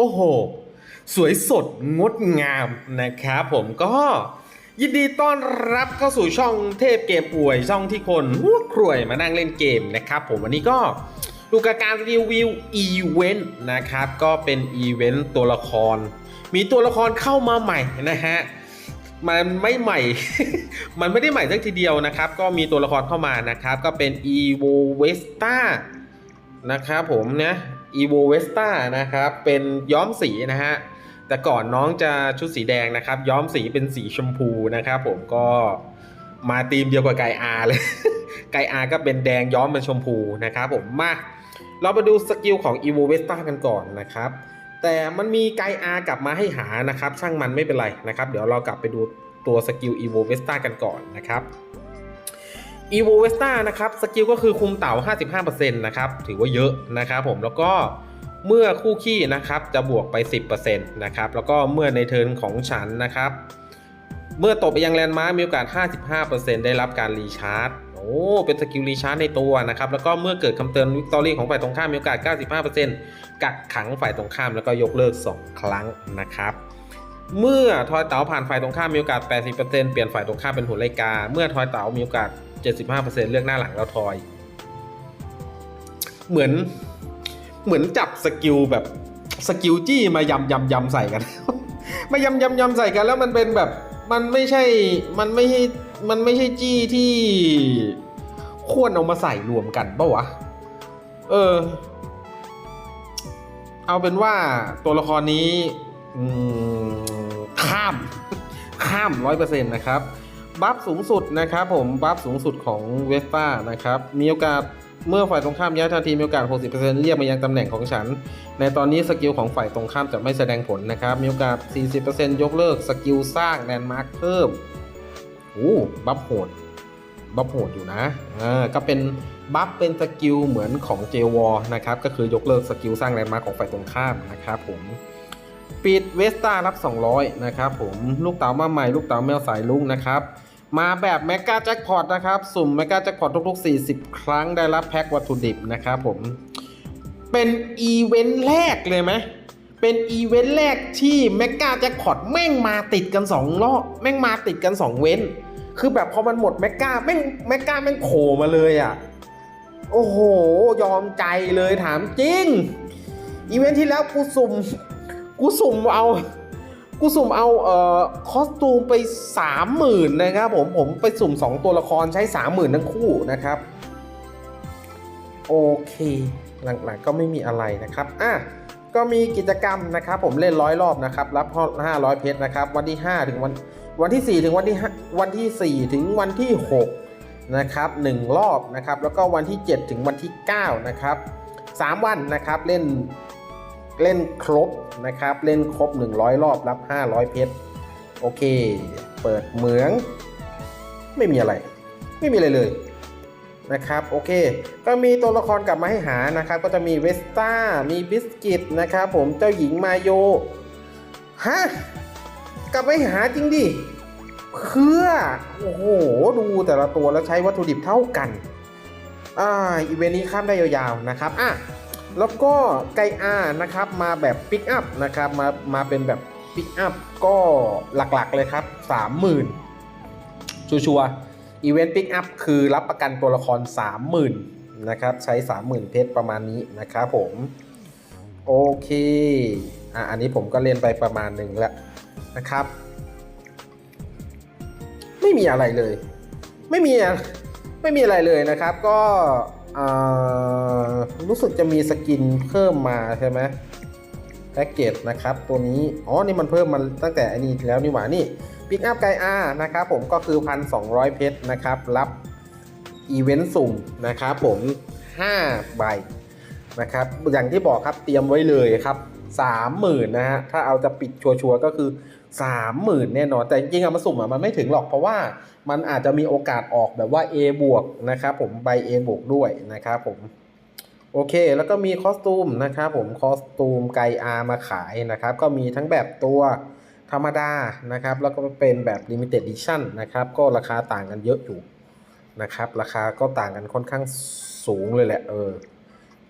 โอ้โห สวยสดงดงามนะครับผมก็ยินดีต้อนรับเข้าสู่ช่องเทพเกมป่วยช่องที่คนหัวครวยมานั่งเล่นเกมนะครับผมวันนี้ก็ดูกับการรีวิวอีเวนต์นะครับ ก็เป็นอีเวนต์ตัวละคร มีตัวละครเข้ามาใหม่นะฮะมันไม่ใหม่ มันไม่ได้ใหม่สักทีเดียวนะครับ ก็มีตัวละครเข้ามานะครับ ก็เป็น Evo Vesta นะครับผมนะ Evo Vesta นะครับ เป็นย้อมสีนะฮะ แต่ก่อนน้องจะชุดสีแดงนะครับ ย้อมสีเป็นสีชมพูนะครับผมก็มาธีมเดียวกับไกอาเลย ไกอาก็เป็นแดงย้อมเป็นชมพูนะครับผม มาเรามาดูสกิลของ Evo Vesta กันก่อนนะครับ แต่มันมีไกอากลับมาให้หานะครับ ช่างมันไม่เป็นไรนะครับ เดี๋ยวเรากลับไปดูตัวสกิล Evo Vesta กันก่อนนะครับ Evo Vesta นะครับสกิลก็คือคุมเต่า 55%นะครับถือว่าเยอะนะครับผมแล้วก็เมื่อคู่ขี้นะครับจะบวกไป 10%นะครับแล้วก็เมื่อในเทิร์นของฉันนะครับ เมื่อตกไปยังแลนด์มาร์มีโอกาส 55%ได้รับการรีชาร์จโอ้เป็นสกิลรีชาร์จในตัวนะครับแล้วก็เมื่อเกิดคำเตือนวิกตอรี่ของฝ่ายตรงข้ามมีโอกาส 95%กักขังฝ่ายตรงข้ามแล้วก็ยกเลิก 2 ครั้งนะครับเมื่อทอยเต๋าผ่านฝ่ายตรงข้ามมีโอกาส 80%เปลี่ยนฝ่ายตรงข้ามเป็นหุ่นไลกา เมื่อทอยเต๋ามีโอกาส 75%เลือกหน้าหลังแล้วทอย เหมือนเหมือนจับสกิลแบบสกิลจี้มายำยำยำใส่กัน มายำยำยำใส่กันแล้วมันเป็นแบบมันไม่ใช่มันไม่ใช่มันไม่ใช่จี้ที่ควรเอามาใส่รวมกันปะวะ เออ เอาเป็นว่าตัวละครนี้ข้ามข้ามร้อยเปอร์เซ็นต์นะครับ บัฟสูงสุดนะครับผมบัฟสูงสุดของเวสป้านะครับมีโอกาสเมื่อฝ่ายตรงข้ามย้ายทันทีมีโอกาส 60%เรียกมายังตำแหน่งของฉัน ในตอนนี้สกิลของฝ่ายตรงข้ามจะไม่แสดงผลนะครับ มีโอกาส 40%ยกเลิกสกิลสร้างแลนด์มาร์คเพิ่มโอ้บัฟโหดบัฟโหดอยู่นะอ่าก็เป็นบัฟเป็นสกิลเหมือนของเจวอนะครับ ก็คือยกเลิกสกิลสร้างแลนด์มาร์คของฝ่ายตรงข้ามนะครับผมปิดเวสต้ารับ 200 นะครับผมลูกเต๋ามาใหม่ลูกเต๋าแมวสายลุงนะครับ มาแบบแมกกาแจ็คพอตนะครับ สุ่มแมกกาแจ็คพอตทุก ๆ 40 ครั้งได้รับแพ็ควัตถุดิบนะครับผม เป็นอีเวนต์แรกเลยไหมเป็นอีเวนต์แรกที่แมกกาแจ็คพอตแม่งมาติดกัน 2 รอบแม่งมาติดกัน 2 เว้น คือแบบพอมันหมดแมกกาแม่งแมกกาแม่งโผล่มาเลยอะ โอ้โห ยอมใจเลยถามจริง อีเวนต์ที่แล้วกูสุ่ม กูสุ่มเอา กูสุ่มเอาเอ่อคอสตูมไปสามหมื่นนะครับผมผมไปสุ่ม 2 ตัวละครใช้สามหมื่นทั้งคู่นะครับ โอเค หลังๆก็ไม่มีอะไรนะครับอะก็มีกิจกรรมนะครับ ผมเล่นร้อยรอบนะครับ รับห้าร้อยเพชรนะครับ วันที่ 5 ถึงวันวันที่ 4 ถึงวันที่วันที่ 4 ถึงวันที่ 6 นะครับ 1 รอบนะครับ แล้วก็วันที่ 7 ถึงวันที่ 9 นะครับ 3 วันนะครับเล่น เล่นครบนะครับ เล่นครบ 100 รอบรับ 500 เพชร โอเค เปิดเหมือง ไม่มีอะไร ไม่มีอะไรเลยนะครับ โอเค ก็มีตัวละครกลับมาให้หานะครับ ก็จะมีเวสต้า มีบิสกิตนะครับผม เจ้าหญิงมาโย ฮะ กลับมาให้หาจริงดิเพื่อ โอ้โห ดูแต่ละตัวแล้วใช้วัตถุดิบเท่ากัน อ่า อีเวนต์นี้ข้ามได้ยาวๆนะครับ อะ แล้วก็ไกอานะครับมาแบบปิกอัพนะครับมามาเป็นแบบปิกอัพก็หลักๆเลยครับ 30,000 ชัวร์อีเวนต์ปิกอัพคือรับประกันตัวละคร 30,000นะครับใช้ 30,000 เพชรประมาณนี้นะครับผมโอเคอะอันนี้ผมก็เล่นไปประมาณหนึ่งแล้วนะครับ ไม่มีอะไรเลย ไม่มีไม่มีอะไรเลยนะครับ ก็ รู้สึกจะมีสกินเพิ่มมาใช่ไหมแพ็กเกจนะครับ ตัวนี้ อ๋อ นี่มันเพิ่มมันตั้งแต่อันนี้แล้วนี่หว่า นี่ปิกอัพไกอานะครับผมก็คือ 1,200 เพชรนะครับ รับอีเวนต์สุ่มนะครับผม5ใบนะครับ อย่างที่บอกครับเตรียมไว้เลยครับ 30,000นะฮะ ถ้าเอาจะปิดชัวร์ๆก็คือ 30,000 แน่นอน แต่จริงๆอะมันสุ่มอะมันไม่ถึงหรอกเพราะว่า มันอาจจะมีโอกาสออกแบบว่า A บวกนะครับผมใบ A บวกด้วยนะครับผมโอเค แล้วก็มีคอสตูมนะครับผมคอสตูมไกอามาขายนะครับ ก็มีทั้งแบบตัวธรรมดานะครับ แล้วก็เป็นแบบ Limited Edition นะครับ ก็ราคาต่างกันเยอะอยู่นะครับ ราคาก็ต่างกันค่อนข้างสูงเลยแหละเออ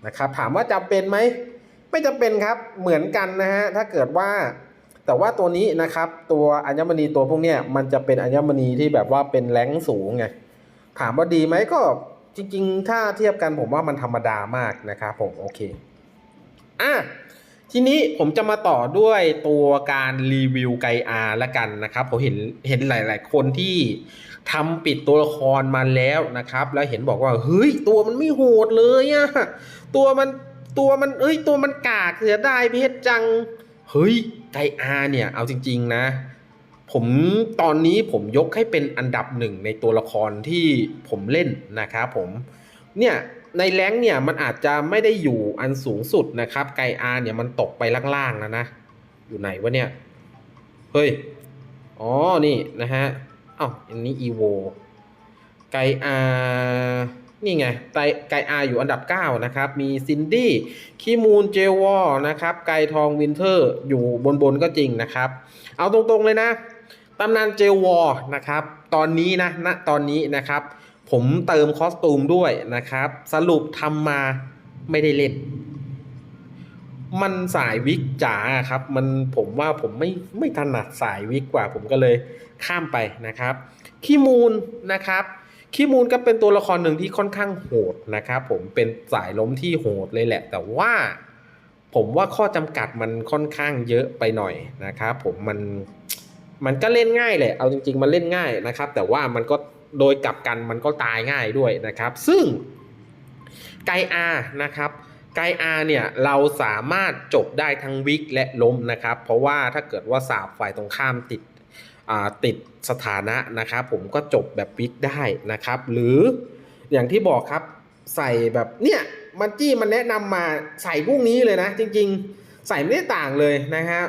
นะครับ ถามว่าจำเป็นไหม ไม่จำเป็นครับเหมือนกันนะฮะถ้าเกิดว่า แต่ว่าตัวนี้นะครับตัวอัญมณีตัวพวกเนี้ยมันจะเป็นอัญมณีที่แบบว่าเป็นแรงสูงไงถามว่าดีไหมก็จริงๆ ถ้าเทียบกันผมว่ามันธรรมดามากนะครับผมโอเคอะทีนี้ผมจะมาต่อด้วยตัวการรีวิวไกอาละกันนะครับผมเห็นเห็นหลาย ๆ คนที่ทำปิดตัวละครมาแล้วนะครับ แล้วเห็นบอกว่าเฮ้ยตัวมันไม่โหดเลยอะตัวมันตัวมันเอ้ยตัวมันกากเสียดายเพชรจังเฮ้ย ไกอาเนี่ยเอาจริง ๆนะ ผมตอนนี้ผมยกให้เป็นอันดับหนึ่งในตัวละครที่ผมเล่นนะครับผมเนี่ยในแรงเนี่ยมันอาจจะไม่ได้อยู่อันสูงสุดนะครับ ไกอาเนี่ยมันตกไปล่างๆแล้วนะ อยู่ไหนวะเนี่ย เฮ้ย อ๋อ นี่นะฮะอ้าวอันนี้อีโวไกอา นี่ไงไกไกอาอยู่อันดับ 9 นะครับ มีซินดี้คีมูนเจวอนะครับ ไกทองวินเทอร์อยู่บนๆก็จริงนะครับ เอาตรงๆเลยนะตำนานเจวอนะครับ ตอนนี้นะณตอนนี้นะครับ ผมเติมคอสตูมด้วยนะครับ สรุปทำมาไม่ได้เล่น มันสายวิกจ๋าครับ มันผมว่าผมไม่ไม่ถนัดสายวิกกว่า ผมก็เลยข้ามไปนะครับคีมูลนะครับ คีมูลก็เป็นตัวละครหนึ่งที่ค่อนข้างโหดนะครับผมเป็นสายล้มที่โหดเลยแหละ แต่ว่าผมว่าข้อจำกัดมันค่อนข้างเยอะไปหน่อยนะครับผมมันมันก็เล่นง่ายแหละ เอาจริง ๆ มันเล่นง่ายนะครับ แต่ว่ามันก็โดยกลับกันมันก็ตายง่ายด้วยนะครับ ซึ่งไกอานะครับไกอาเนี่ยเราสามารถจบได้ทั้งวิกและล้มนะครับ เพราะว่าถ้าเกิดว่าสาบฝ่ายตรงข้ามติด ติดสถานะนะครับผมก็จบแบบวิกได้นะครับ หรืออย่างที่บอกครับใส่แบบเนี่ยมันจี้มันแนะนำมาใส่พวกนี้เลยนะ จริงๆ ใส่ไม่ได้ต่างเลยนะฮะ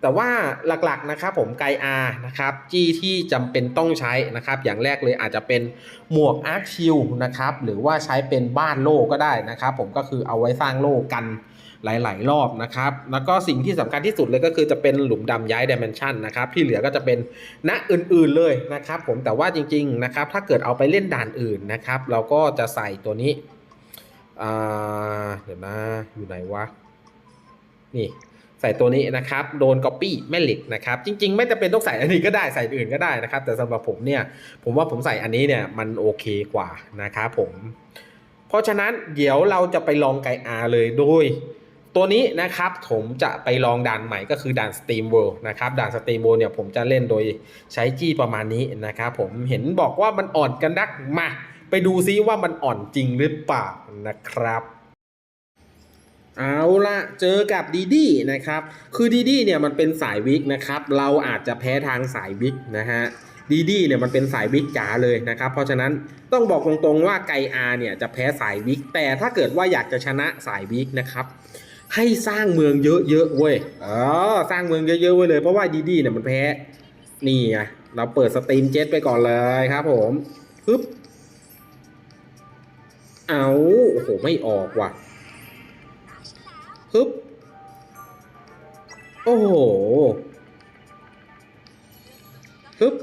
แต่ว่าหลักๆนะครับผมไกอานะครับจี้ที่จำเป็นต้องใช้นะครับ อย่างแรกเลยอาจจะเป็นหมวกอาร์คชิลนะครับ หรือว่าใช้เป็นบ้านโล่ก็ได้นะครับ ผมก็คือเอาไว้สร้างโล่กัน หลาย ๆ รอบนะครับ แล้วก็สิ่งที่สำคัญที่สุดเลยก็คือจะเป็นหลุมดำย้ายดิเมนชันนะครับ ที่เหลือก็จะเป็นณอื่น ๆ เลยนะครับ ผมแต่ว่าจริง ๆ นะครับ ถ้าเกิดเอาไปเล่นด่านอื่นนะครับ เราก็จะใส่ตัวนี้เดี๋ยวนะ อยู่ไหนวะ นี่ใส่ตัวนี้นะครับโดนก๊อปปี้แม่เหล็กนะครับ จริง ๆ ไม่จำเป็นต้องใส่อันนี้ก็ได้ใส่อื่นก็ได้นะครับ แต่สำหรับผมเนี่ยผมว่าผมใส่อันนี้เนี่ยมันโอเคกว่านะครับผม เพราะฉะนั้นเดี๋ยวเราจะไปลองไกอาเลยโดย ตัวนี้นะครับผมจะไปลองด่านใหม่ก็คือด่าน Steam World นะครับด่าน Steam World เนี่ยผมจะเล่นโดยใช้จี้ประมาณนี้นะครับผมเห็นบอกว่ามันอ่อนกันนักมา ไปดูซิว่ามันอ่อนจริงหรือเปล่านะครับเอาละเจอกับดีดีนะครับ คือดีดีเนี่ยมันเป็นสายวิกนะครับ เราอาจจะแพ้ทางสายวิกนะฮะดีดีเนี่ยมันเป็นสายวิกจ๋าเลยนะครับ เพราะฉะนั้นต้องบอกตรงๆว่าไกอาเนี่ยจะแพ้สายวิกแต่ถ้าเกิดว่าอยากจะชนะสายวิกนะครับ ให้สร้างเมืองเยอะๆเว้ยเออสร้างเมืองเยอะๆไว้เลย เพราะว่าดีดีเนี่ยมันแพ้ นี่ไงเราเปิดสตรีมเจ็ตไปก่อนเลยครับผมปึ๊บเอาโอ้โหไม่ออกว่ะปึ๊บโอ้โหปึ๊บ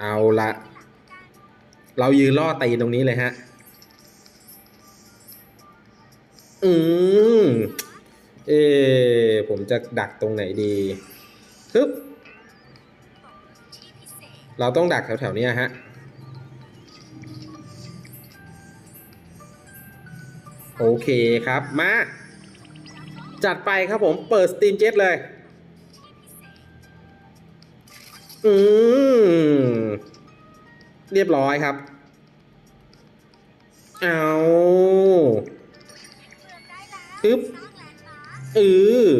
เอาละเรายืนล่อตีนตรงนี้เลยฮะ อืมเอผมจะดักตรงไหนดีฮึบเราต้องดักแถวๆนี้ฮะ โอเคครับ มา จัดไปครับผมเปิด Steam Jet เลย อืม เรียบร้อยครับ เอา ปึ๊บเออ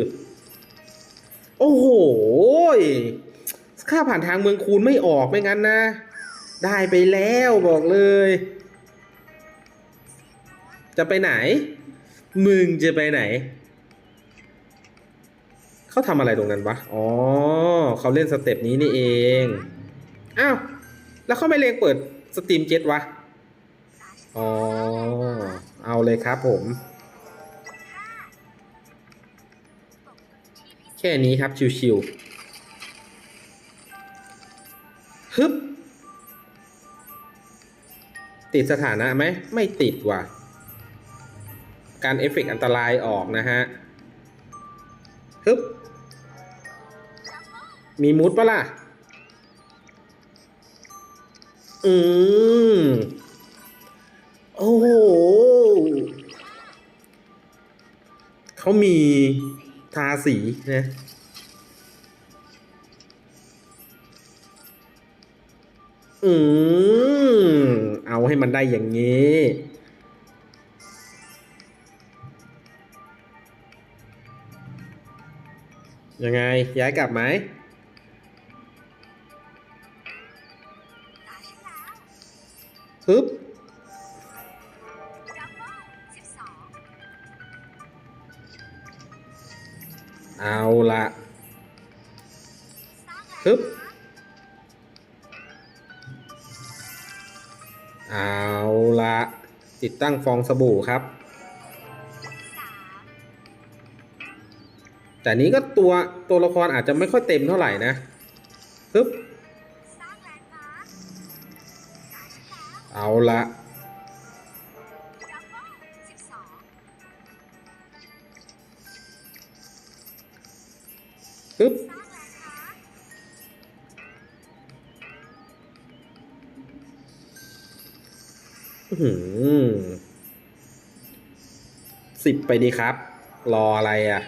โอ้โห ค่าผ่านทางเมืองคูณไม่ออกไม่งั้นนะ ได้ไปแล้วบอกเลย จะไปไหน มึงจะไปไหน เขาทำอะไรตรงนั้นวะ อ๋อ เขาเล่นสเต็ปนี้นี่เอง อ้าว แล้วเขาไม่เลงเปิดสตรีมเจ็ตวะ อ๋อ เอาเลยครับผม ค่นี้ครับ ชิวๆฮึบ ติดสถานะไหม ไม่ติดว่ะ การเอฟเฟกอันตรายออกนะฮะ ฮึบ มีมูดปะล่ะ อืม โอ้โหเขามี ทาสีนะอืมเอาให้มันได้อย่างนี้ยังไง ย้ายกลับไหมฮึบ เอาละฮึบเอาละติดตั้งฟองสบู่ครับ แต่นี้ก็ตัวตัวละครอาจจะไม่ค่อยเต็มเท่าไหร่นะฮึบเอาละ สิบไปดีครับ รออะไรอะ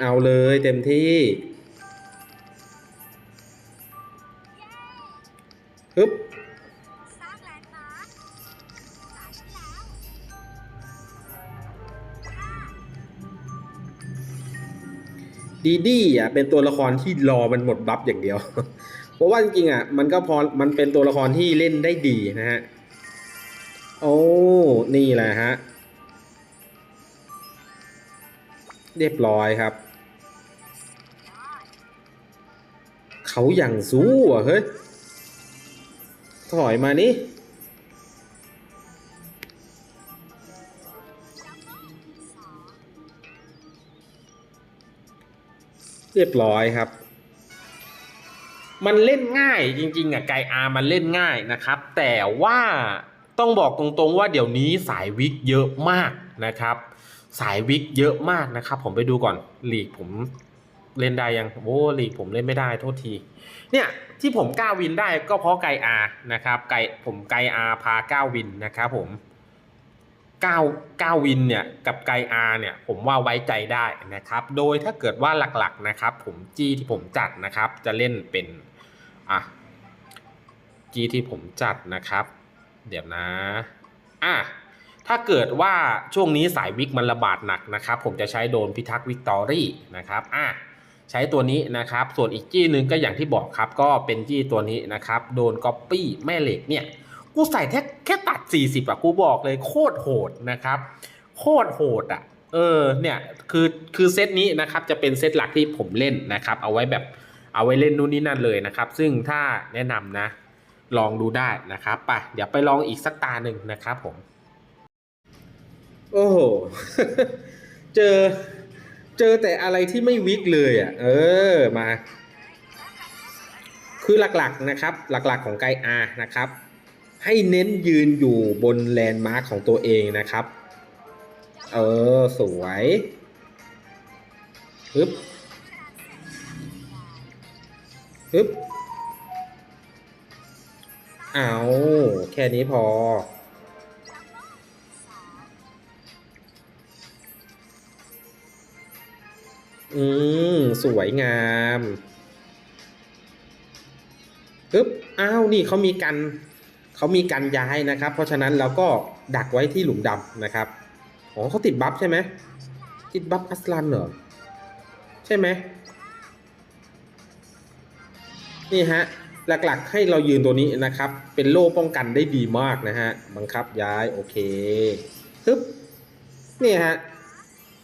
เอาเลยเต็มที่ฮึบดีดีอะ เป็นตัวละครที่รอมันหมดบัฟอย่างเดียว เพราะว่าจริงๆอะมันก็พอมันเป็นตัวละครที่เล่นได้ดีนะฮะโอ้นี่แหละฮะเรียบร้อยครับ เขาอย่างสู้อะเฮ้ยถอยมานี่เรียบร้อยครับ มันเล่นง่ายจริงๆอะไกอามันเล่นง่ายนะครับ แต่ว่าต้องบอกตรงๆว่าเดี๋ยวนี้สายวิกเยอะมากนะครับ สายวิกเยอะมากนะครับ ผมไปดูก่อนหลีกผมเล่นได้ยังโอ้ลีกผมเล่นไม่ได้โทษที เนี่ยที่ผมกล้าวินได้ก็เพราะไกอานะครับไกผมไกอาพาก้าวินนะครับผมก้าก้าวินเนี่ยกับไกอาเนี่ยผมว่าไว้ใจได้นะครับ โดยถ้าเกิดว่าหลักๆนะครับ ผมจี้ที่ผมจัดนะครับจะเล่นเป็น อะจี้ที่ผมจัดนะครับ เดี๋ยวนะอะถ้าเกิดว่าช่วงนี้สายวิกมันระบาดหนักนะครับ ผมจะใช้โดนพิทักษ์วิกตอรี่นะครับอะใช้ตัวนี้นะครับ ส่วนอีกจี้หนึ่งก็อย่างที่บอกครับ ก็เป็นจี้ตัวนี้นะครับ โดนก๊อปปี้แม่เหล็กเนี่ย กูใส่แค่แค่ตัด 40อะกูบอกเลยโคตรโหดนะครับ โคตรโหดอะเออเนี่ยคือคือเซตนี้นะครับจะเป็นเซตหลักที่ผมเล่นนะครับ เอาไว้แบบ เอาไว้เล่นนู่นนี่นั่นเลยนะครับ ซึ่งถ้าแนะนำนะ ลองดูได้นะครับไปเดี๋ยวไปลองอีกสักตาหนึ่งนะครับผม โอ้โห เจอ เจอแต่อะไรที่ไม่วิกเลยอะ เออมา คือหลักๆนะครับ หลักๆของไกอานะครับ ให้เน้นยืนอยู่บนแลนด์มาร์คของตัวเองนะครับ เออ สวยฮึบ ฮึบเอาแค่นี้พอ อืม สวยงามฮึบอ้าว นี่เขามีกันเขามีกันย้ายนะครับ เพราะฉะนั้นเราก็ดักไว้ที่หลุมดำนะครับ อ๋อเขาติดบัฟใช่ไหมติดบัฟอัสลันเหรอ ใช่ไหม นี่ฮะหลักๆ ให้เรายืนตัวนี้นะครับ เป็นโล่ป้องกันได้ดีมากนะฮะบังคับย้ายโอเคฮึบนี่ฮะ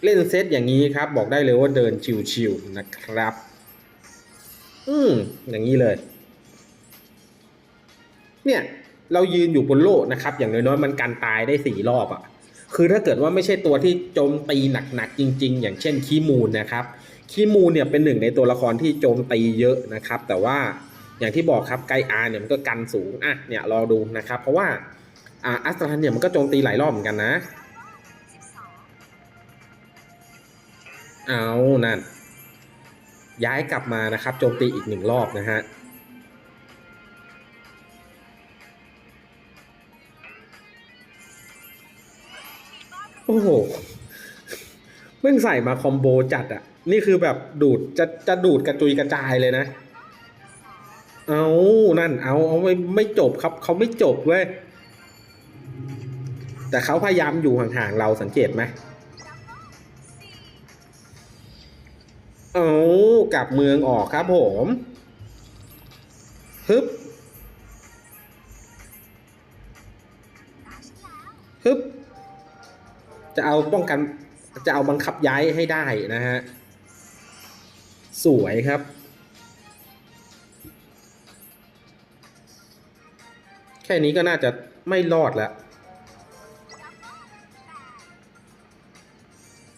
เล่นเซตอย่างนี้ครับ บอกได้เลยว่าเดินชิวๆนะครับ อืมอย่างนี้เลย เนี่ยเรายืนอยู่บนโล่นะครับ อย่างน้อยๆมันกันตายได้สี่รอบอะ่ะคือถ้าเกิดว่าไม่ใช่ตัวที่โจมตีหนักๆจริง ๆ อย่างเช่นคีมูลนะครับ คีมูเนี่ยเป็นหนึ่งในตัวละครที่โจมตีเยอะนะครับ แต่ว่าอย่างที่บอกครับไกอาเนี่ยมันก็กันสูงอะเนี่ยรอดูนะครับ เพราะว่าอะอัสตราเนี่ยมันก็โจมตีหลายรอบเหมือนกันนะ เอานั่น ย้ายกลับมานะครับ โจมตีอีกหนึ่งรอบนะฮะโอ้โหเพิ่งใส่มาคอมโบจัดอะ นี่คือแบบดูดจะจะดูดกระจุยกระจายเลยนะ เอานั่น เอาเอาไม่ไม่จบครับ เขาไม่จบเว้ย แต่เขาพยายามอยู่ห่างๆเราสังเกตไหมเอากลับเมืองออกครับผมฮึบฮึบจะเอาป้องกันจะเอาบังคับย้ายให้ได้นะฮะ สวยครับแค่นี้ก็น่าจะไม่รอดแล้ว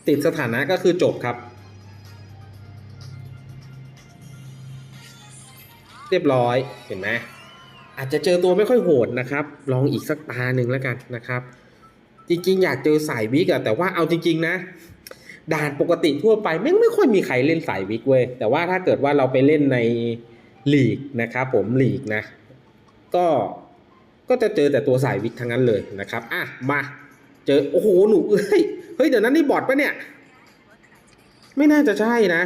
ติดสถานะก็คือจบครับ เรียบร้อยเห็นไหมอาจจะเจอตัวไม่ค่อยโหดนะครับ ลองอีกสักตาหนึ่งแล้วกันนะครับ จริงๆ อยากเจอสายวิกอะแต่ว่าเอาจริง ๆ นะ ด่านปกติทั่วไปไม่ไม่ค่อยมีใครเล่นสายวิกเว้ยแต่ว่าถ้าเกิดว่าเราไปเล่นในลีกนะครับผมลีกนะ ก็ก็จะเจอแต่ตัวสายวิกทั้งนั้นเลยนะครับอะมาเจอโอ้โหหนูเอ้ยเฮ้ยเดี๋ยวนั้นนี่บอทปะเนี่ย ไม่น่าจะใช่นะ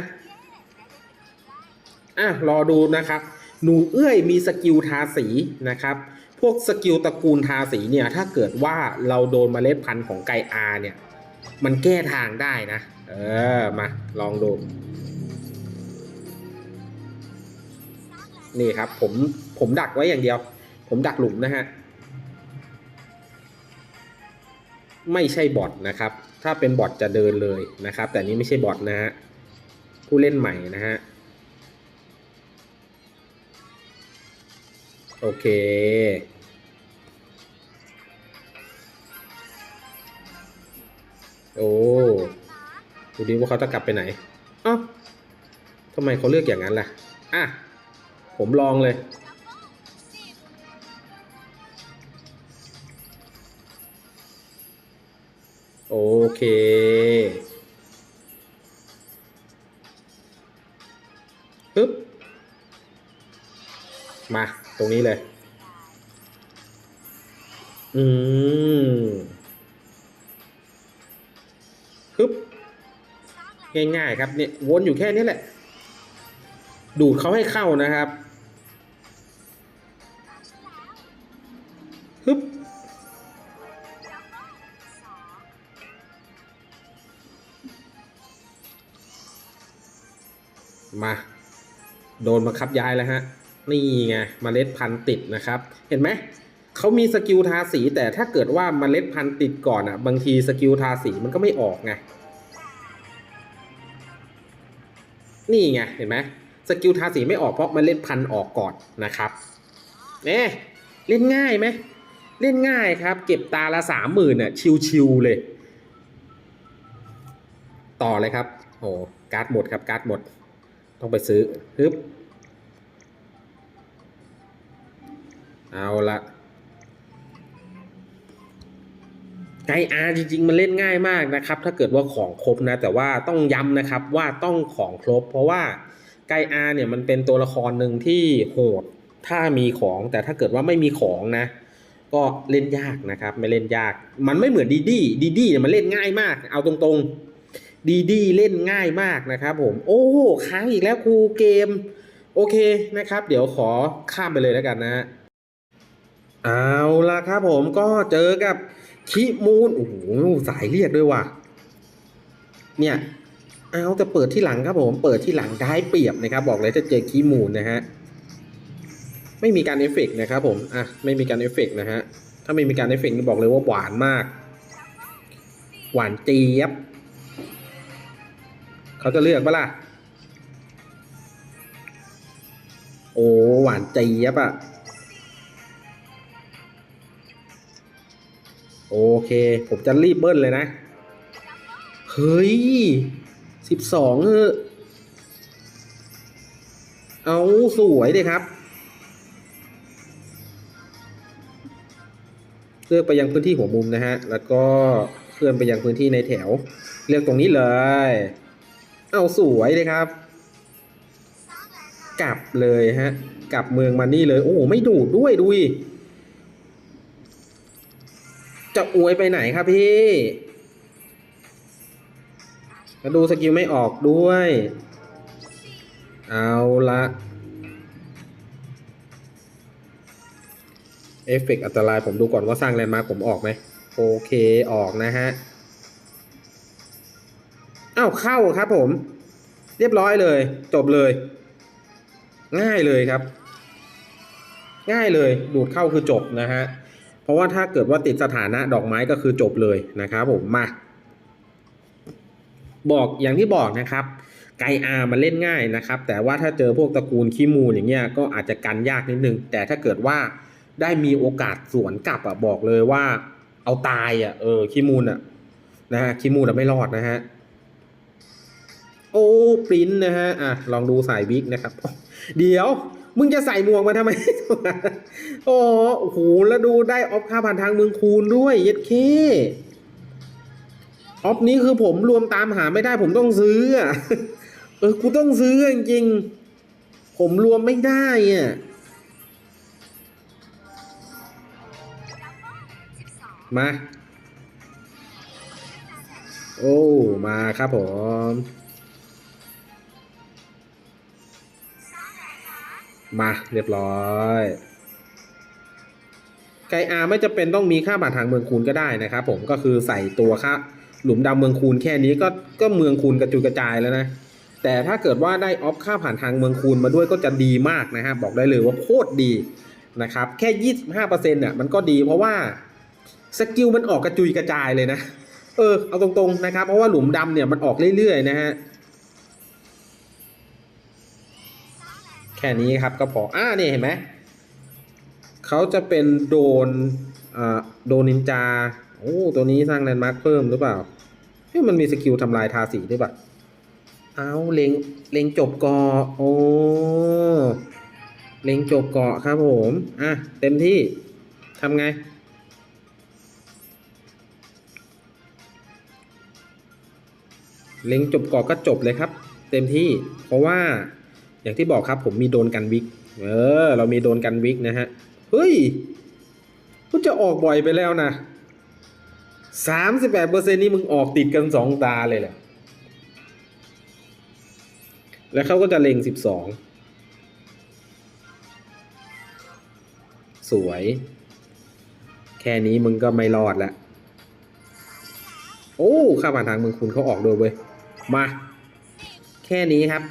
อะรอดูนะครับ หนูเอื้อยมีสกิลทาสีนะครับ พวกสกิลตระกูลทาสีเนี่ย ถ้าเกิดว่าเราโดนเมล็ดพันธุ์ของไกอาเนี่ย มันแก้ทางได้นะ เออ มา ลองดู นี่ครับ ผมผมดักไว้อย่างเดียว ผมดักหลุมนะฮะ ไม่ใช่บอทนะครับ ถ้าเป็นบอทจะเดินเลยนะครับ แต่นี้ไม่ใช่บอทนะฮะ ผู้เล่นใหม่นะฮะ โอเคโอ้ ดูดิว่าเขาจะกลับไปไหนอ้าวทำไมเขาเลือกอย่างนั้นล่ะ อะ ผมลองเลย โอเค ปึ๊บ มา ตรงนี้เลย อืม ง่ายๆครับเนี่ยวนอยู่แค่นี้แหละ ดูดเขาให้เข้านะครับฮึบมา โดนบังคับย้ายแล้วฮะ นี่ไงมเมล็ดพันธุ์ติดนะครับ เห็นไหมเขามีสกิลทาสีแต่ถ้าเกิดว่าเมล็ดพันธุ์ติดก่อนอะ บางทีสกิลทาสีมันก็ไม่ออกไง นี่ไงเห็นไหมสกิลทาสีไม่ออกเพราะมันเล็ดพันออกก่อนนะครับเอ๊ะเล่นง่ายไหมเล่นง่ายครับ เก็บตาละสามหมื่นอะชิวๆเลย ต่อเลยครับโอ้การ์ดหมดครับการ์ดหมด ต้องไปซื้อฮึบเอาละ ไกอาจริง ๆ มันเล่นง่ายมากนะครับ ถ้าเกิดว่าของครบนะ แต่ว่าต้องย้ำนะครับว่าต้องของครบ เพราะว่าไกอาเนี่ยมันเป็นตัวละครหนึ่งที่โหดถ้ามีของแต่ถ้าเกิดว่าไม่มีของนะ ก็เล่นยากนะครับ ไม่เล่นยาก มันไม่เหมือนดีดีดีดีเนี่ยมันเล่นง่ายมาก เอาตรงๆดีดีเล่นง่ายมากนะครับ ผม โอ้ค้างอีกแล้วครูเกม โอเคนะครับ เดี๋ยวขอข้ามไปเลยแล้วกันนะฮะเอาละครับผมก็เจอกับ คิมูนโอ้โหสายเรียกด้วยว่ะเนี่ยเอาแต่เปิดที่หลังครับผมเปิดที่หลังได้เปรียบนะครับ บอกเลยถ้าเจอคีมูนนะฮะไม่มีการเอฟเฟกต์นะครับผมอะไม่มีการเอฟเฟกต์นะฮะถ้าไม่มีการเอฟเฟกต์นี่บอกเลยว่าหวานมาก หวานเจี๊ยบเขาจะเลือกปะล่ะโอ้หวานเจี๊ยบอะ โอเค ผมจะรีบเบิ้ลเลยนะ เฮ้ยสิบสองเออเอาสวยเลยครับ เลือนไปยังพื้นที่หัวมุมนะฮะ แล้วก็เคลื่อนไปยังพื้นที่ในแถว เลือกตรงนี้เลย เอาสวยเลยครับ กลับเลยฮะ กลับเมืองมานี่เลย โอ้ไม่ดูดด้วยดูดิ จะอวยไปไหนครับพี่มาดูสกิลไม่ออกด้วย เอาละเอฟเฟกต์อันตรายผมดูก่อนว่าสร้างแลนด์มาร์ผมออกไหม โอเคออกนะฮะอ้าวเข้าครับผม เรียบร้อยเลย จบเลย ง่ายเลยครับ ง่ายเลยดูดเข้าคือจบนะฮะ เพราะว่าถ้าเกิดว่าติดสถานะดอกไม้ก็คือจบเลยนะครับผมมาบอกอย่างที่บอกนะครับไกอามันเล่นง่ายนะครับ แต่ว่าถ้าเจอพวกตระกูลขี้มูลอย่างเงี้ยก็อาจจะกันยากนิดนึง แต่ถ้าเกิดว่าได้มีโอกาสสวนกลับอะบอกเลยว่า เอาตายอะเออขี้มูลอะนะฮะขี้มูลอะไม่รอดนะฮะโอ้ปริ้นนะฮะอะลองดูสายวิกนะครับ เดี๋ยว มึงจะใส่หมวกมาทำไมโอ้โอ้โห แล้วดูได้ออฟค่าผ่านทางเมืองคูณด้วย เย็ดเคออฟนี้คือผมรวมตามหาไม่ได้ผมต้องซื้ออะ เออ กูต้องซื้อจริงๆ ผมรวมไม่ได้อะมา โอ้ มาครับผม มาเรียบร้อยไกอาไม่จะเป็นต้องมีค่าบาททางเมืองคูณก็ได้นะครับผมก็คือใส่ตัวค่าหลุมดำเมืองคูณแค่นี้ก็ก็เมืองคูณกระจุยกระจายแล้วนะ แต่ถ้าเกิดว่าได้ออฟค่าผ่านทางเมืองคูณมาด้วยก็จะดีมากนะฮะบอกได้เลยว่าโคตรดีนะครับแค่ 25%เนี่ยมันก็ดีเพราะว่าสกิลมันออกกระจุยกระจายเลยนะ เออเอาตรงๆนะครับ เพราะว่าหลุมดำเนี่ยมันออกเรื่อยๆนะฮะ ค่นี้ครับก็พออ่านี่เห็นไหมเขาจะเป็นโดนอ่าโดนนินจาโอ้ตัวนี้สร้างแลนด์มาร์คเพิ่มหรือเปล่าเฮ้ยมันมีสกิลทำลายทาสีด้วยปะเอาเล็งเล็งจบเกาะโอ้เล็งจบเกาะครับผมอะเต็มที่ทำไงเล็งจบเกาะก็จบเลยครับ เต็มที่เพราะว่า อย่างที่บอกครับผมมีโดนกันวิก เออ เรามีโดนกันวิกนะฮะ เฮ้ยก็จะออกบ่อยไปแล้วนะสามสิบแปดเปอร์เซ็นนี่มึงออกติดกันสองตาเลยแหละ แล้วเขาก็จะเล็งสิบสอง สวย แค่นี้มึงก็ไม่รอดละ โอ้ ข้าผ่านทางมึงคุณเขาออกโดยเว้ย มา แค่นี้ครับ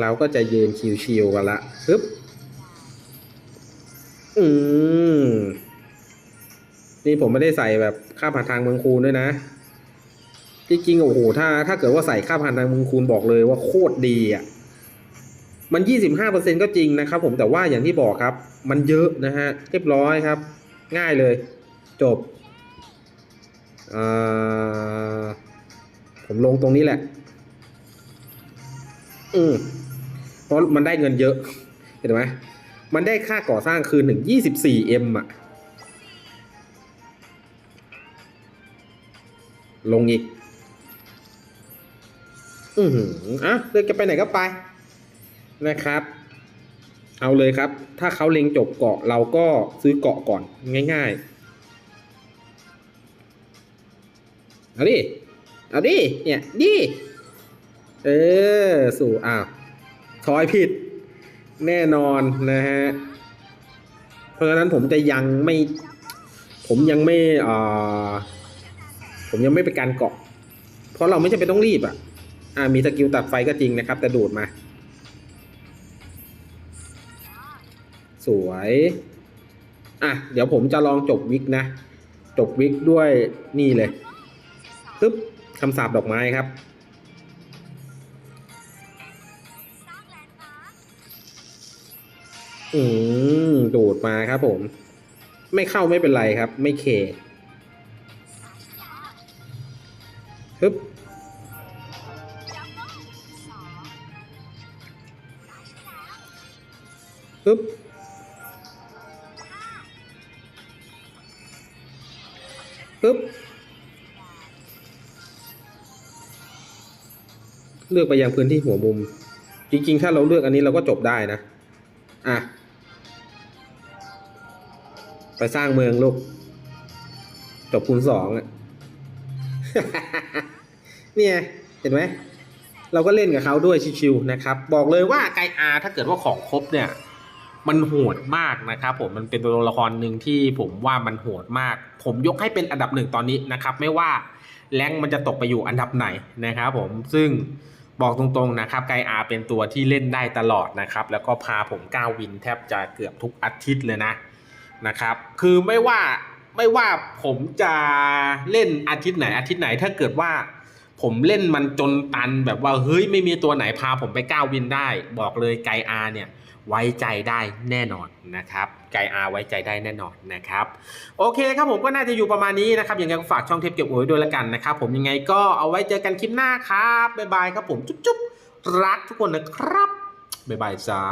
เราก็จะยืนชิวๆกันละปึ๊บอืมนี่ผมไม่ได้ใส่แบบค่าผ่านทางเมืองคูณด้วยนะ จริงๆโอ้โหถ้าถ้าเกิดว่าใส่ค่าผ่านทางเมืองคูณบอกเลยว่าโคตรดีอะมันยี่สิบห้าเปอร์เซ็นก็จริงนะครับ ผมแต่ว่าอย่างที่บอกครับ มันเยอะนะฮะเรียบร้อยครับ ง่ายเลย จบอ่าผมลงตรงนี้แหละ อืม เพราะมันได้เงินเยอะ เห็นไหมมันได้ค่าก่อสร้างคืนหนึ่งยี่สิบสี่เอ็มอะลงอีก อือหืออะเลือกจะไปไหนก็ไปนะครับ เอาเลยครับ ถ้าเขาเล็งจบเกาะเราก็ซื้อเกาะก่อนง่ายๆ เอาดิ เอาดิ เนี่ย ดิ เออ สู่อ้าว ทอยผิดแน่นอนนะฮะ เพราะฉะนั้นผมจะยังไม่ ผมยังไม่อ่าผมยังไม่ไปการเกาะ เพราะเราไม่จำเป็นต้องรีบอะ อ่ามีสกิลตัดไฟก็จริงนะครับ แต่ดูดมา สวย อะ เดี๋ยวผมจะลองจบวิกนะ จบวิกด้วยนี่เลยปึ๊บคำสาบดอกไม้ครับ อืมดูดมาครับผม ไม่เข้าไม่เป็นไรครับ ไม่เคฮึบฮึบปึ๊บเลือกไปยังพื้นที่หัวมุม จริง ๆ ถ้าเราเลือกอันนี้เราก็จบได้นะ อะ ไปสร้างเมืองลูก จบคูณสองอะเนี่ยเห็นไหม เราก็เล่นกับเขาด้วยชิวๆนะครับ บอกเลยว่าไกอาถ้าเกิดว่าของครบเนี่ย มันโหดมากนะครับผมมันเป็นตัวละครหนึ่งที่ผมว่ามันโหดมาก ผมยกให้เป็นอันดับหนึ่งตอนนี้นะครับ ไม่ว่าแรงมันจะตกไปอยู่อันดับไหนนะครับผมซึ่งบอกตรงๆนะครับไกอาเป็นตัวที่เล่นได้ตลอดนะครับ แล้วก็พาผมก้าววินแทบจะเกือบทุกอาทิตย์เลยนะ นะครับ คือไม่ว่าไม่ว่าผมจะเล่นอาทิตย์ไหนอาทิตย์ไหนถ้าเกิดว่า ผมเล่นมันจนตันแบบว่าเฮ้ยไม่มีตัวไหนพาผมไปก้าววินได้ บอกเลยไกอาเนี่ยไว้ใจได้แน่นอนนะครับไกอาไว้ใจได้แน่นอนนะครับ โอเคครับผมก็น่าจะอยู่ประมาณนี้นะครับยังไงก็ฝากช่องเทปเก็บโอ้ยด้วยละกันนะครับ ผมยังไงก็เอาไว้เจอกันคลิปหน้าครับบ๊ายบายครับผมจุ๊บๆรักทุกคนนะครับบ๊ายบายจ้า